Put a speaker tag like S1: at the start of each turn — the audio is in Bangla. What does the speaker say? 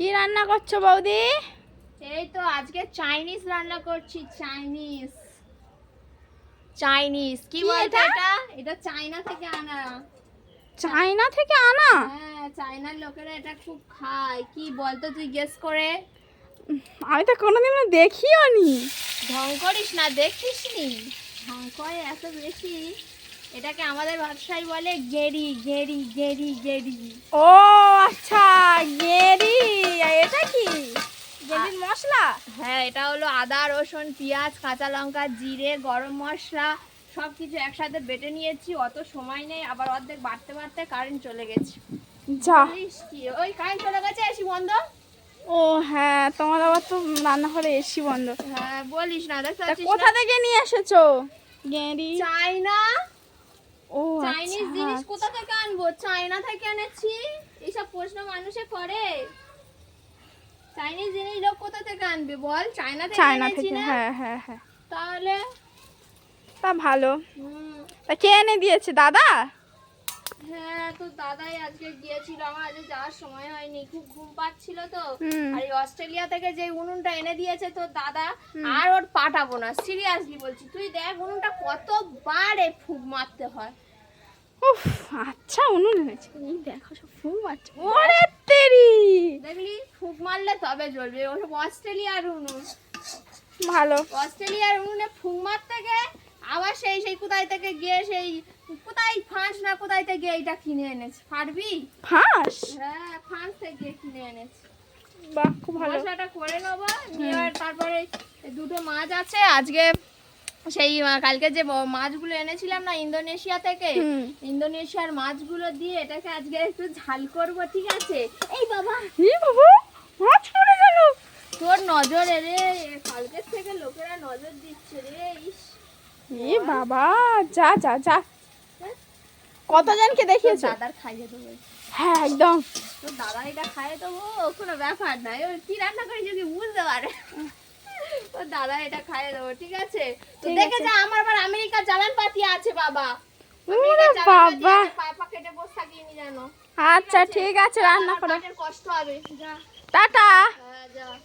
S1: কি রান্না করছ বৌদি?
S2: এই তো আজকে চাইনিজ রান্না করছি চাইনিজ। চাইনিজ কি বলতো
S1: এটা?
S2: এটা? চাইনা থেকে আনা।
S1: চায়না থেকে আনা?
S2: হ্যাঁ চায়নার লোকেরা এটা খুব খায়। কি বলতো তুই গেস করে?
S1: আমি তো কোনোদিন দেখিও নি।
S2: ঢং করিস না দেখিস নি। ঢং করে এত বেশি? এটাকে আমাদের ভাষায় বলে গেরি গেরি গেরি গেরি।
S1: ও আচ্ছা গেরি এটা কি গেরির মশলা
S2: হ্যাঁ এটা হলো আদা রসুন পেঁয়াজ কাঁচা লঙ্কা জিরে গরম মশলা সব কিছু একসাথে বেটে নিয়েছি। অত সময় নেই আবার অর্ধেক বাড়তে বাড়তে কারেন্ট চলে গেছে।
S1: যা।
S2: ওই কারেন্ট চলে গেছে এসি বন্ধ?
S1: ও হ্যাঁ তোমার আবার তো রান্নাঘরে এসি বন্ধ।
S2: হ্যাঁ বলিস না দেখতে
S1: কোথা থেকে নিয়ে এসেছ? গেরি
S2: চাইনা
S1: ও
S2: চাইনিজ
S1: আচ্ছা,
S2: জিনিস কোথা থেকে আনব? চায়না থেকে এনেছি। এইসব প্রশ্ন মানুষে করে। চাইনিজ জিনিস লোক কোথা থেকে আনবে বল? চায়না থেকে
S1: চায়না থেকে হ্যাঁ হ্যাঁ হ্যাঁ।
S2: তাহলে?
S1: তা ভালো। তা কে এনে দিয়েছে? দাদা?
S2: হ্যাঁ তো দাদাই আজকে গিয়েছিল। আমার আজকে যাওয়ার সময় হয়নি। খুব ঘুম পাচ্ছিল তো। আর এই অস্ট্রেলিয়া থেকে যে উনুনটা এনে দিয়েছে তো দাদা আর ওর পাঠাবো না। সিরিয়াসলি বলছি তুই দেখ উনুনটা কতবার এ ফুক মারতে হয়।
S1: উফ আচ্ছা উনুন হয়েছে দেখো সব ফুল আছে ওরে তেরি।
S2: ফুক মারলে তবে জ্বলবে। ওসব অস্ট্রেলিয়ার উনুন।
S1: ভালো।
S2: অস্ট্রেলিয়ার উনুনে ফুক মারতে গিয়ে আবার সেই সেই কোথায় থেকে গিয়ে সেই কোথায় ফাঁস না কোথায় থেকে এইটা কিনে এনেছে। পারবি?
S1: ফাঁস?
S2: হ্যাঁ ফাঁস থেকে কিনে এনেছে।
S1: বাহ খুব ভালো।
S2: মশলাটা করে নেব। এবার তারপরে দুটো মাছ আছে। আজকে সেই কালকে যে মাছগুলো এনেছিলাম না ইন্দোনেশিয়া থেকে ইন্দোনেশিয়ার মাছগুলো দিয়ে এটাকে আজকে একটু ঝাল করব ঠিক আছে? এই বাবা!
S1: বাবু! মাছ পড়ে গেল।
S2: তোর নজরে রে কালকের থেকে লোকেরা নজর দিচ্ছে রে ইস।
S1: বাবা যা যা যা। কতজনকে দেখিয়েছো?
S2: দাদার খাইয়ে দেবো।
S1: হ্যাঁ একদম।
S2: তোর দাদা এটা খাইয়ে দেবো কোনো ব্যাপার নাই। ও কি রান্না করে যদি বুঝতে পারে। তোর দাদা এটা খাইয়ে দেবো ঠিক আছে? তো দেখে যা আমার আবার আমেরিকার জ্বালান পাতি আছে বাবা।
S1: বাবা। আচ্ছা ঠিক আছে রান্না
S2: আমার
S1: করো।
S2: পেটের কষ্ট হবে যা।
S1: টাটা।
S2: হ্যাঁ,